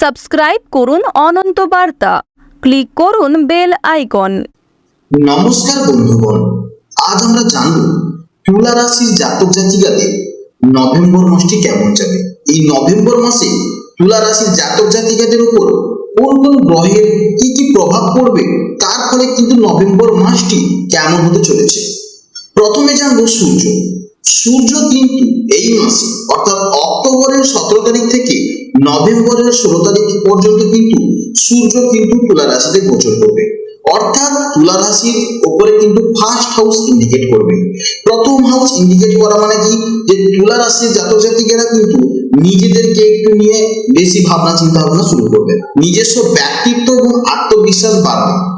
Subscribe করুন অনন্ত বার্তা। Click করুন বেল আইকন। নমস্কার বন্ধুগণ, আজ আমরা জানব তুলা রাশির জাতক জাতিকাদের নভেম্বর মাসটি কেমন যাবে। এই নভেম্বর মাসে তুলা রাশির জাতক জাতিকাদের উপর কোন কোন গ্রহের কি কি প্রভাব পড়বে, তার ফলে কিন্তু নভেম্বর মাসটি কেমন হতে চলেছে? প্রথমে জানব সূর্য। সূর্য কিন্তু এই মাসে, অর্থাৎ অক্টোবরের সতেরো তারিখ থেকে নভেম্বরের ষোলো তারিখ পর্যন্ত কিন্তু সূর্য কিন্তু তুলা রাশিতে গোচর করবে। অর্থাৎ তুলা রাশির উপরে কিন্তু ফার্স্ট হাউস ইন্ডিকেট করবে। প্রথম হাউস ইন্ডিকেট করা মানে কি? যে তুলা রাশির জাতক জাতিকেরা কিন্তু নিজেদেরকে একটু নিয়ে বেশি ভাবনা চিন্তা ভাবনা শুরু করবে। নিজস্ব ব্যক্তিত্ব এবং আত্মবিশ্বাস বাড়বে।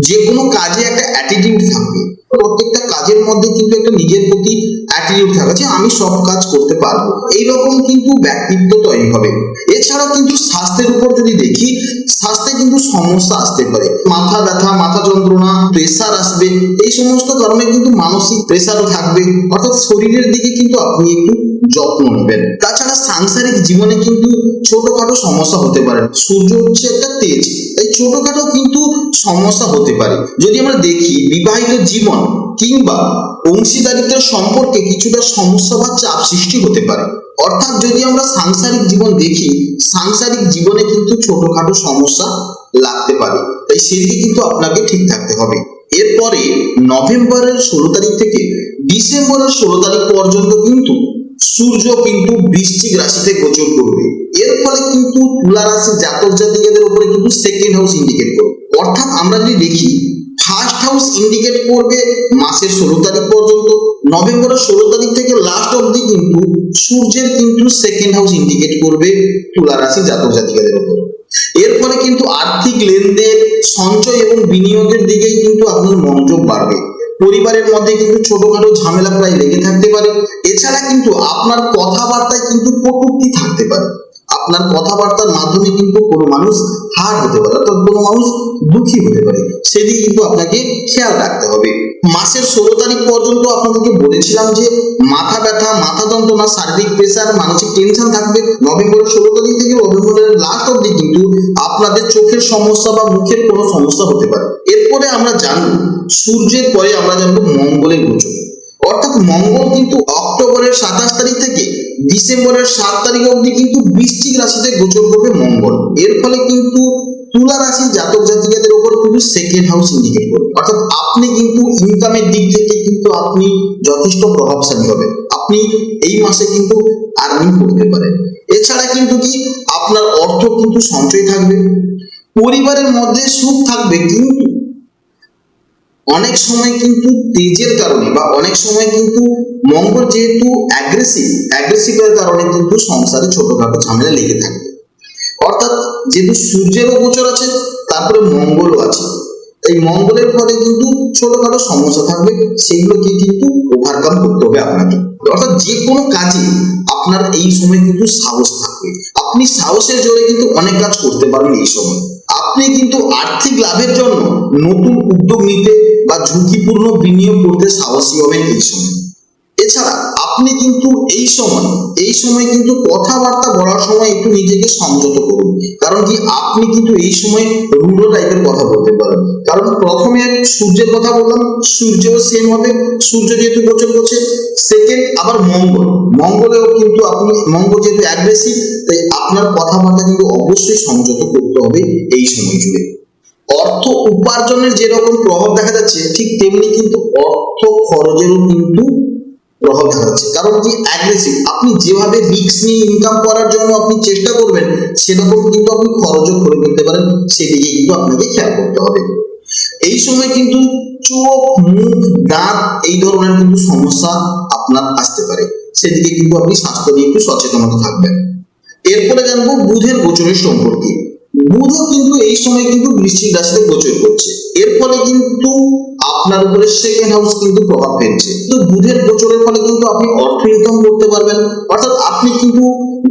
যে কোনো কাজে একটা অ্যাটিটিউড থাকবে। প্রত্যেকটা কাজের মধ্যে কিন্তু একটা নিজের প্রতি অ্যাটিটিউড থাকা যে আমি সব কাজ করতে পারব। এইরকম কিন্তু ব্যক্তিত্ব তৈরি হবে। এছাড়াও কিন্তু স্বাস্থ্যের উপর যদি দেখি, স্বাস্থ্যে কিন্তু সমস্যা আসতে পারে। মাথা ব্যথা, মাথা যন্ত্রণা প্রেসার আসবে। এই সমস্ত কারণে কিন্তু মানসিক প্রেসারও থাকবে। অর্থাৎ শরীরের দিকে কিন্তু আপনি একটু যত্ন নেবেন। তাছাড়া সাংসারিক জীবনে কিন্তু ছোটখাটো সমস্যা হতে পারে। সূর্য হচ্ছে একটা তেজ তাই ছোটখাটো কিন্তু সমস্যা হতে পারে। যদি আমরা দেখি, বিবাহিত জীবন কিংবা অংশীদারিত্বের সম্পর্কে কিছুটা সমস্যা বা চাপ সৃষ্টি হতে পারে। অর্থাৎ যদি আমরা সাংসারিক জীবন দেখি, সাংসারিক জীবনে কিন্তু ছোটখাটো সমস্যা লাগতে পারে। তাই সেদিকে কিন্তু আপনাকে ঠিক থাকতে হবে। এরপরে নভেম্বরের ষোলো তারিখ থেকে ডিসেম্বরের ষোলো তারিখ পর্যন্ত কিন্তু সূর্য কিন্তু বৃশ্চিক রাশিতে গোচর করবে। এর ফলে কিন্তু তুলা রাশির জাতক জাতিকাদের উপরে কিন্তু সেকেন্ড হাউস ইন্ডিকেট করবে। অর্থাৎ আমরা যদি দেখি ফার্স্ট হাউস ইন্ডিকেট করবে মাসের ষোলো তারিখ পর্যন্ত। নভেম্বরের ষোলো তারিখ থেকে লাস্ট অবধি কিন্তু সূর্যের কিন্তু সেকেন্ড হাউস ইন্ডিকেট করবে তুলা রাশি জাতক জাতিকাদের উপর। এর ফলে কিন্তু আর্থিক লেনদেন, সঞ্চয় এবং বিনিয়োগের দিকেই কিন্তু আপনার মনোযোগ বাড়বে। পরিবারের মধ্যে কিন্তু ছোটখাটো ঝামেলা প্রায় লেগে থাকতে পারে। এছাড়া কিন্তু আপনার কথাবার্তায় কিন্তু কটূক্তি থাকতে পারে। আপনার কথাবার্তার মাধ্যমে কিন্তু কোনো মানুষ হার হতে পারে, অর্থাৎ কোনো মানুষ দুঃখী হতে পারে। সেদিকে কিন্তু আপনাকে খেয়াল রাখতে হবে। মাসের ষোলো তারিখ পর্যন্ত আপনাদেরকে বলেছিলাম যে মাথা ব্যথা, মাথা যন্ত্রণা, শারীরিক প্রেশার, মানসিক টেনশন থাকবে। নভেম্বরের ষোলো তারিখ থেকে নভেম্বরের লাস্ট অব্দি কিন্তু আপনাদের চোখের সমস্যা বা মুখের কোনো সমস্যা হতে পারে। এরপরে আমরা জানব সূর্যের পরে আমরা জানব মঙ্গলের গোচর। অর্থাৎ মঙ্গল কিন্তু অক্টোবরের সাতাশ তারিখ থেকে ডিসেম্বরের সাত তারিখ অবধি কিন্তু বৃশ্চিক রাশিতে গোচর করবে মঙ্গল। এর ফলে কিন্তু তুলা রাশির জাতক জাতিকাদের উপর কিন্তু সেকেন্ড হাউস ইন্ডিকেট করবে। অর্থাৎ আপনি কিন্তু ইনকামের দিক থেকে কিন্তু আপনি যথেষ্ট প্রভাবশালী হবেন। আপনি এই মাসে কিন্তু আর্নিং করতে পারেন। এছাড়া কিন্তু কি? আপনার অর্থ কিন্তু সঞ্চয় থাকবে। পরিবারের মধ্যে সুখ থাকবে কিন্তু অনেক সময় কিন্তু তেজের কারণে বা অনেক সময় কিন্তু মঙ্গল যেহেতু অ্যাগ্রেসিভ অ্যাগ্রেসিভের কারণে কিন্তু সংসারে ছোটখাটো ঝামেলা লেগে থাকে। অর্থাৎ যেহেতু সূর্যেরও গোচর আছে, তারপরে মঙ্গলও আছে। এই মঙ্গলের ফলে কিন্তু ছোটখাটো সমস্যা থাকবে, সেগুলোকে কিন্তু ওভারকাম করতে হবে আপনাকে। অর্থাৎ যে কোনো কাজে আপনার এই সময় কিন্তু সাহস থাকবে। আপনি সাহসের জোরে কিন্তু অনেক কাজ করতে পারবেন এই সময়। আপনি কিন্তু আর্থিক লাভের জন্য নতুন উদ্যোগ নিতে বা ঝুঁকিপূর্ণ বিনিয়োগ করতে সাহসী হবেন এই সময়। এছাড়া আপনি কিন্তু এই সময় এই সময় কিন্তু কথাবার্তা বলার সময় একটু নিজেকে সংযত করুন। কারণ কি, আপনি কিন্তু এই সময় রুড়ো টাইপের কথা বলতে পারেন। কারণ প্রথমে সূর্যের কথা বললাম, সূর্যও সেম হবে। সূর্য যেহেতু গোচর করছে সেকেন্ড আবার মঙ্গল। মঙ্গলেও কিন্তু আপনি, মঙ্গল যেহেতু অ্যাগ্রেসিভ তাই আপনার কথাবার্তা কিন্তু অবশ্যই সংযত করতে হবে এই সময় জুড়ে। অর্থ উপার্জনের যেরকম প্রভাব দেখা যাচ্ছে, ঠিক তেমনি কিন্তু অর্থ খরচেরও কিন্তু প্রভাব দেখা যাচ্ছে কারণ কি অ্যাগ্রেসিভ আপনি যেভাবে রিস্ক নিয়ে ইনকাম করার জন্য আপনি চেষ্টা করবেন, সেরকম কিন্তু আপনি খরচও করে ফেলতে পারেন। সেদিকে কিন্তু আপনাকে খেয়াল করতে হবে। এই সময় কিন্তু চোখ, মুখ, দাঁত এই ধরনের কিন্তু সমস্যা আপনার আসতে পারে। সেদিকে কিন্তু আপনি স্বাস্থ্য নিয়ে একটু সচেতনতা থাকবেন। এরপরে জানব বুধের গোচরের সম্পর্কে। বুধও কিন্তু এই সময় কিন্তু বৃশ্চিক রাশিতে গোচর করছে। এর ফলে কিন্তু আপনার উপরে সেকেন্ড হাউস কিন্তু প্রভাব ফেলছে। তো বুধের গোচরের ফলে কিন্তু আপনি অর্থ ইনকাম করতে পারবেন। অর্থাৎ আপনি কিন্তু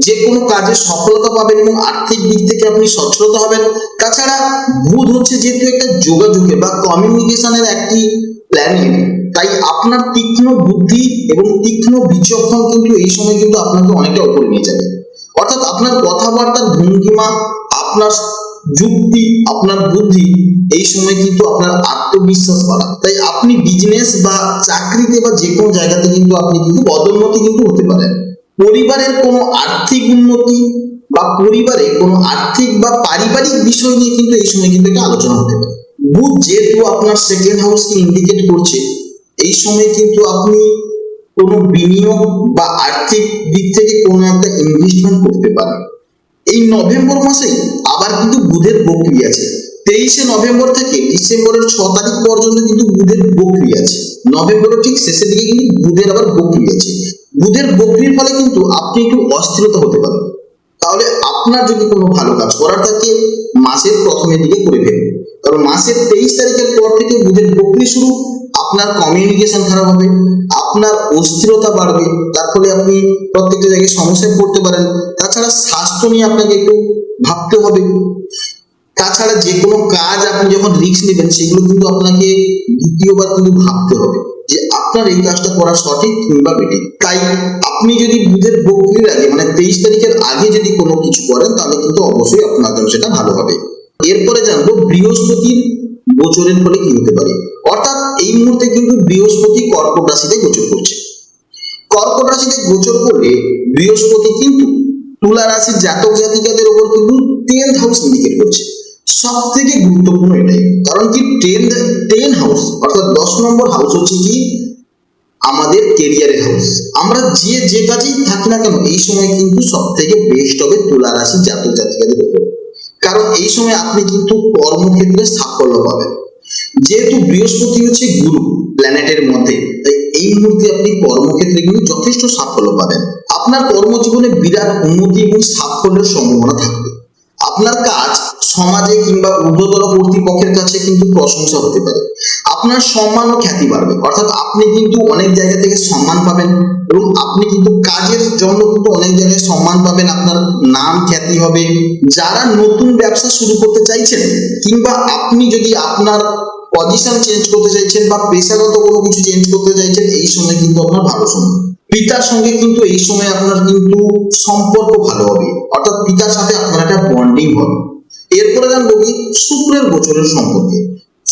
যে কোনো কাজে সফলতা পাবেন এবং আর্থিক দিক থেকে আপনি সচ্ছলতা হবেন। তাছাড়া বুধ হচ্ছে যেহেতু একটা যোগাযোগের বা কমিউনিকেশনের একটি প্ল্যানেট তাই আপনার তীক্ষ্ণ বুদ্ধি এবং তীক্ষ্ণ বিচক্ষণ কিন্তু এই সময় কিন্তু আপনাকে অনেকটা উপরে নিয়ে যাবে। অর্থাৎ আপনার কথাবার্তার ভঙ্গিমা আপনার যুক্তি, আপনার বুদ্ধি, এই সময় কিন্তু আপনার আত্মবিশ্বাস বাড়ায়। তাই আপনি বিজনেস বা চাকরিতে বা যে কোনো জায়গাতে কিন্তু আপনি কিন্তু পদোন্নতি কিন্তু হতে পারেন। পরিবারের কোনো আর্থিক উন্নতি বা পরিবারে কোনো আর্থিক বা পারিবারিক বিষয় নিয়ে কিন্তু এই সময় কিন্তু একটা আলোচনা হতে পারে বুধ যেহেতু আপনার সেকেন্ড হাউসকে ইন্ডিকেট করছে, এই সময় কিন্তু আপনি কোনো বিনিয়োগ বা আর্থিক দিক থেকে কোনো একটা ইনভেস্টমেন্ট করতে পারেন। এই নভেম্বর মাসে আবার কিন্তু বুধের বকরি আছে। তেইশে নভেম্বর থেকে ডিসেম্বরের ছ তারিখ পর্যন্ত কিন্তু বুধের বকরি আছে। নভেম্বরের ঠিক শেষের দিকে কিন্তু বুধের আবার বকরি আছে। বুধের বকরির ফলে কিন্তু আপনি একটু অস্থিরতা হতে পারেন। তাহলে আপনার যদি কোনো ভালো কাজ করার থাকে মাসের প্রথমের দিকে করে ফেলুন। কারণ মাসের তেইশ তারিখের পর থেকে বুধের বকরি শুরু, আপনার কমিউনিকেশন খারাপ হবে, আপনার অস্থিরতা বাড়বে, তার ফলে আপনি প্রত্যেকটা জায়গায় সমস্যায় পড়তে পারেন তাছাড়া স্বাস্থ্য নিয়ে আপনাকে একটু ভাবতে হবে। তাছাড়া যে কোনো কাজ আপনি যখন রিস্ক নেবেন, সেগুলো কিন্তু আপনাকে দ্বিতীয়বার কিন্তু ভাবতে হবে যে আপনার এই কাজটা করা সঠিক কিংবা বেঠিক। তাই আপনি যদি বুধের বকরির আগে মানে তেইশ তারিখের আগে যদি কোনো কিছু করেন, তাহলে কিন্তু অবশ্যই জন্য সেটা ভালো হবে। এরপরে জানব বৃহস্পতির গোচরের ফলে কি হতে পারে। অর্থাৎ এই মুহূর্তে কিন্তু বৃহস্পতি কর্কট রাশিতে গোচর করছে। কর্কট রাশিতে গোচর করলে বৃহস্পতি কিন্তু তুলা রাশির জাতক জাতিকাদের উপর কিন্তু টেন্থ হাউস ইন্ডিকেট করছে। সব থেকে গুরুত্বপূর্ণ এটাই। কারণ কি টেন টেন হাউস অর্থাৎ দশ নম্বর হাউস হচ্ছে কি আমাদের কেরিয়ারের হাউস আমরা যে যে কাজেই থাকি না কেন, এই সময় কিন্তু সব থেকে বেস্ট হবে তুলা রাশির জাতক জাতিকাদের উপর। কারণ এই সময় আপনি কিন্তু কর্মক্ষেত্রে সাফল্য পাবেন। যেহেতু বৃহস্পতি হচ্ছে গুরু প্ল্যানেটের মধ্যে, তাই এই মুহূর্তে আপনি কর্মক্ষেত্রে কিন্তু যথেষ্ট সাফল্য পাবেন আপনার কর্মজীবনে বিরাট উন্নতি এবং সাফল্যের সম্ভাবনা থাকবে। আপনার কাজ সমাজে কিংবা ঊর্ধ্বতর কর্তৃপক্ষের কাছে কিন্তু প্রশংসা হতে পারে। আপনার সম্মান ও খ্যাতি বাড়বে। অর্থাৎ আপনি কিন্তু অনেক জায়গা থেকে সম্মান পাবেন এবং আপনি কিন্তু কাজের জন্য কিন্তু অনেক জায়গায় সম্মান পাবেন। আপনার নাম, খ্যাতি হবে। যারা নতুন ব্যবসা শুরু করতে চাইছেন কিংবা আপনি যদি আপনার পজিশন চেঞ্জ করতে চাইছেন বা পেশাগত কোনো কিছু চেঞ্জ করতে চাইছেন, এই সময় কিন্তু আপনার ভালো সময়। পিতার সঙ্গে কিন্তু এই সময় আপনার কিন্তু সম্পর্ক ভালো হবে। অর্থাৎ পিতার সাথে আপনার একটা বন্ডিং হবে। এরপরে জানব কি, শুক্রের গোচরের সম্পর্কে।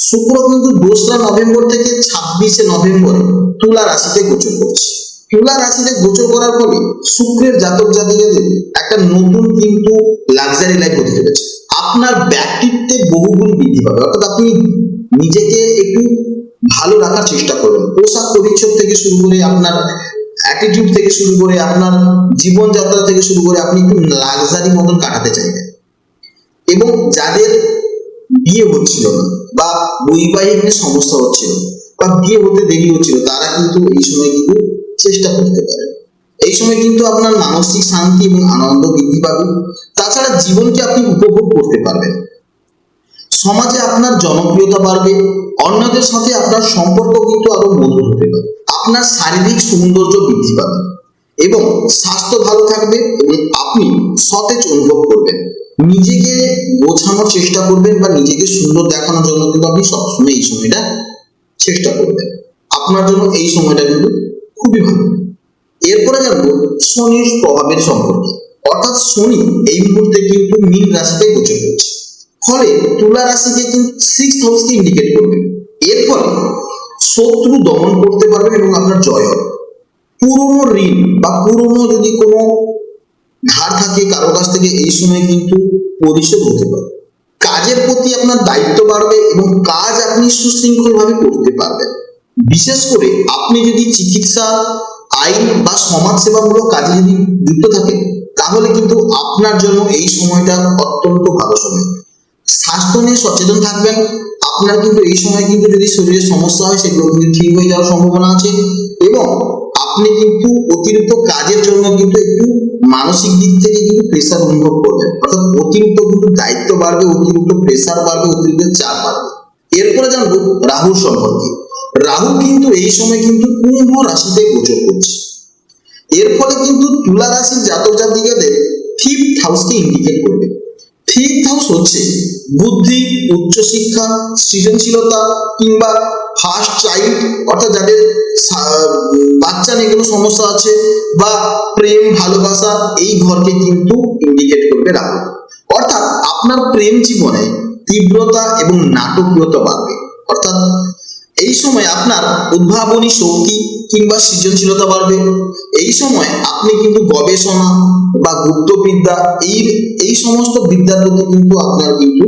শুক্র কিন্তু দোসরা নভেম্বর থেকে ছাব্বিশে নভেম্বর তুলা রাশিতে গোচর করছে। তুলা রাশিতে গোচর করার ফলে শুক্রের জাতক জাতিকাদের একটা নতুন কিন্তু লাক্সারি লাইফ হতে চলেছে আপনার ব্যক্তিত্বে বহুগুণ বৃদ্ধি পাবে। অর্থাৎ আপনি নিজেকে একটু ভালো রাখার চেষ্টা করবেন পোশাক পরিচ্ছদ থেকে শুরু করে আপনার অ্যাটিটিউড থেকে শুরু করে আপনার জীবনযাত্রা থেকে শুরু করে আপনি একটু লাক্সারি মতন কাটাতে চাইবেন। এবং যাদের বিয়ে হচ্ছিল না বা বৈবাহিক সমস্যা হচ্ছিল বা বিয়ে হতে দেরি হচ্ছিল, তারা কিন্তু এই সময় কিন্তু চেষ্টা করতে পারেন। এই সময় কিন্তু আপনার মানসিক শান্তি এবং আনন্দ বৃদ্ধি পাবে। তাছাড়া জীবনকে আপনি উপভোগ করতে পারবেন। সমাজে আপনার জনপ্রিয়তা বাড়বে, অন্যদের সাথে আপনার সম্পর্ক কিন্তু আরও মধুর হতে পারে। আপনার শারীরিক সৌন্দর্য বৃদ্ধি পাবে এবং স্বাস্থ্য ভালো থাকবে এবং আপনি সতেজ অনুভব করবেন। নিজেকে বোঝানোর চেষ্টা করবেন বা নিজেকে সুন্দর দেখানোর জন্য কিন্তু আপনি সবসময় এই সময়টা চেষ্টা করবেন। আপনার জন্য এই সময়টা কিন্তু খুবই ভালো। এরপরে জানব শনির প্রভাবের সম্পর্কে। অর্থাৎ শনি এই মুহূর্তে কিন্তু মীন রাশিতে গোচর করছে ফলে তুলা রাশিকে কিন্তু সিক্স হাউসকে ইন্ডিকেট করবে। এর শত্রু দমন করতে পারবেন এবং আপনার জয় হবে। পুরনো ঋণ বা পুরনো যদি কোনো ধার থাকে কারও কাছ থেকে, এই সময় কিন্তু পরিশোধ হতে পারে। কাজের প্রতি আপনার দায়িত্ব বাড়বে এবং কাজ আপনি সুশৃঙ্খলভাবে করতে পারবেন। বিশেষ করে আপনি যদি চিকিৎসা আইন বা সমাজসেবামূলক কাজে যদি যুক্ত থাকেন তাহলে কিন্তু আপনার জন্য এই সময়টা অত্যন্ত ভালো সময় স্বাস্থ্য নিয়ে সচেতন থাকবেন, আপনার কিন্তু এই সময় কিন্তু যদি শরীরে সমস্যা হয়, সেগুলো কিন্তু ঠিক হয়ে যাওয়ার সম্ভাবনা আছে এবং আপনি কিন্তু অতিরিক্ত কাজের জন্য কিন্তু একটু মানসিক দিক থেকে কিন্তু প্রেশার অনুভব করবেন। অর্থাৎ অতিরিক্ত কিন্তু দায়িত্ব বাড়বে, অতিরিক্ত প্রেশার বাড়বে, অতিরিক্ত চাপ বাড়বে। এরপরে জানব রাহুর সম্পর্কে। রাহু কিন্তু এই সময় কিন্তু কুম্ভ রাশিতে গোচর করছে। এর ফলে কিন্তু তুলা রাশির জাতক জাতিকাদের ফিফথ হাউসকে ইন্ডিকেট করবে। ফিফথ হাউস হচ্ছে বুদ্ধি, উচ্চশিক্ষা, সৃজনশীলতা কিংবা ফার্স্ট চাইল্ড অর্থাৎ যাদের বাচ্চা নিয়ে কোনো সমস্যা আছে বা প্রেম ভালোবাসা, এই ঘরকে কিন্তু ইন্ডিকেট করবে রাহু। অর্থাৎ আপনার প্রেম জীবনে তীব্রতা এবং নাটকীয়তা বাড়বে। অর্থাৎ এই সময় আপনার উদ্ভাবনী শক্তি কিংবা সৃজনশীলতা বাড়বে। এই সময় আপনি কিন্তু গবেষণা বা গুপ্তবিদ্যা এই এই সমস্ত বিদ্যার প্রতি কিন্তু আপনার কিন্তু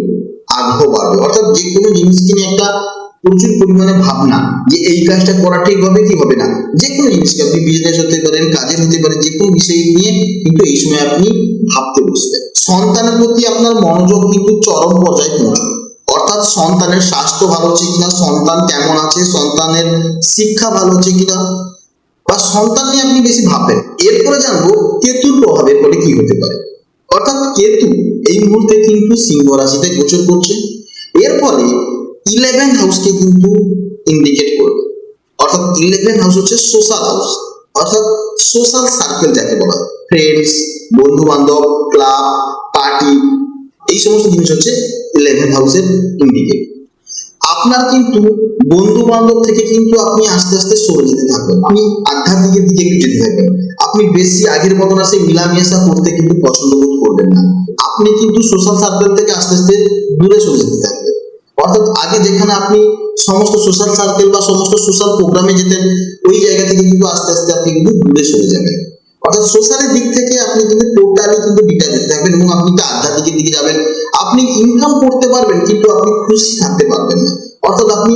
আগ্রহ বাড়বে। অর্থাৎ যে কোনো জিনিসকে নিয়ে একটা প্রচুর পরিমাণে ভাবনা যে এই কাজটা করা ঠিক হবে কি হবে না যে কোনো জিনিসকে আপনি বিজনেস হতে পারেন, কাজের হতে পারে যে কোনো বিষয় নিয়ে কিন্তু এই সময় আপনি ভাবতে বসবেন। সন্তানের প্রতি আপনার মনোযোগ কিন্তু চরম পর্যায়ে পৌঁছবে। অর্থাৎ সন্তানের স্বাস্থ্য ভালো হচ্ছে কিনা, সন্তান কেমন আছে, সন্তানের শিক্ষা ভালো হচ্ছে কিনা, বা সন্তান নিয়ে আপনি বেশি ভাববেন। এরপরে জানব কেতুর প্রভাবের ফলে কি হতে পারে। অর্থাৎ কেতু এই মুহূর্তে কিন্তু সিংহ রাশিতে গোচর করছে। এর ফলে ইলেভেন হাউসকে কিন্তু ইন্ডিকেট করবে। অর্থাৎ ইলেভেন হাউস হচ্ছে সোশ্যাল হাউস অর্থাৎ সোশ্যাল সার্কেল যাকে বলা ফ্রেন্ডস বন্ধু বান্ধব ক্লাব পার্টি এই সমস্ত জিনিস হচ্ছে ইলেভেন হাউসের ইন্ডিকেট আপনার কিন্তু বন্ধু বান্ধব থেকে কিন্তু আপনি আস্তে আস্তে সরে যেতে থাকবেন। আপনি আধ্যাত্মিকের দিকে একটু যেতে থাকবেন। আপনি বেশি আগের মতন আসে মিলামেশা করতে কিন্তু পছন্দ বোধ করবেন না। আপনি কিন্তু সোশ্যাল সার্কেল থেকে আস্তে আস্তে দূরে সরে যেতে থাকবেন। অর্থাৎ আগে যেখানে আপনি সমস্ত সোশ্যাল সার্কেল বা সমস্ত সোশ্যাল প্রোগ্রামে যেতেন, ওই জায়গা থেকে কিন্তু আস্তে আস্তে আপনি কিন্তু দূরে সরে যাবেন। অর্থাৎ সোশ্যালের দিক থেকে আপনি কিন্তু টোটালি কিন্তু ডিটাচ হতে থাকবেন এবং আপনি তো আধ্যাত্মিকের দিকে যাবেন। আপনি ইনকাম করতে পারবেন কিন্তু আপনি খুশি থাকতে পারবেন না। অর্থাৎ আপনি,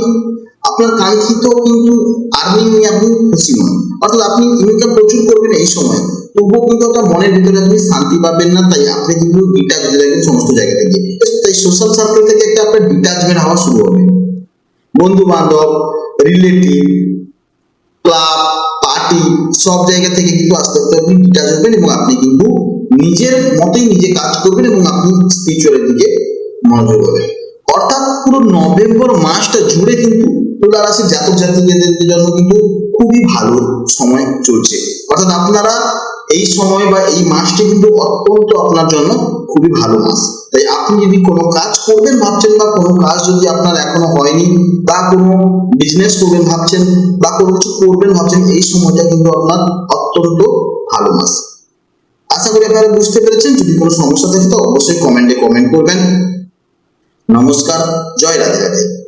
আপনার কাঙ্ক্ষিত কিন্তু আর্নিং নিয়ে আপনি খুশি নন। অর্থাৎ আপনি ইনকাম প্রচুর করবেন এই সময়। তবুও কিন্তু একটা মনের ভিতরে আপনি শান্তি পাবেন না, তাই আপনি কিন্তু ডিটাচ হতে থাকবেন সমস্ত জায়গা থেকে তাই সোশ্যাল সার্কেল থেকে একটা আপনার ডিটাচমেন্ট হওয়া শুরু হবে। বন্ধু বান্ধব রিলেটিভ ক্লাব পার্টি সব জায়গা থেকে কিন্তু আস্তে আস্তে আপনি ডিটাচ হবেন এবং আপনি কিন্তু নিজের মতোই নিজে কাজ করবেন এবং আপনি স্পিরিচুয়ালের দিকে মনোযোগ হবেন অর্থাৎ পুরো নভেম্বর মাসটা জুড়ে কিন্তু তুলা রাশির জাতক জাতিকাদের জন্য কিন্তু খুবই ভালো সময় চলছে। অর্থাৎ আপনারা এই সময় বা এই মাসটি কিন্তু অত্যন্ত আপনার জন্য খুবই ভালো মাস। তাই আপনি যদি কোনো কাজ করবেন ভাবছেন বা কোনো কাজ যদি আপনার এখনও হয়নি বা কোনো বিজনেস করবেন ভাবছেন বা কোনো কিছু করবেন ভাবছেন, এই সময়টা কিন্তু আপনার অত্যন্ত ভালো মাস। আশা করি আপনারা বুঝতে পেরেছেন। যদি কোনো সমস্যা থাকে তো অবশ্যই কমেন্টে কমেন্ট করবেন। নমস্কার, জয় রাধে রাধে।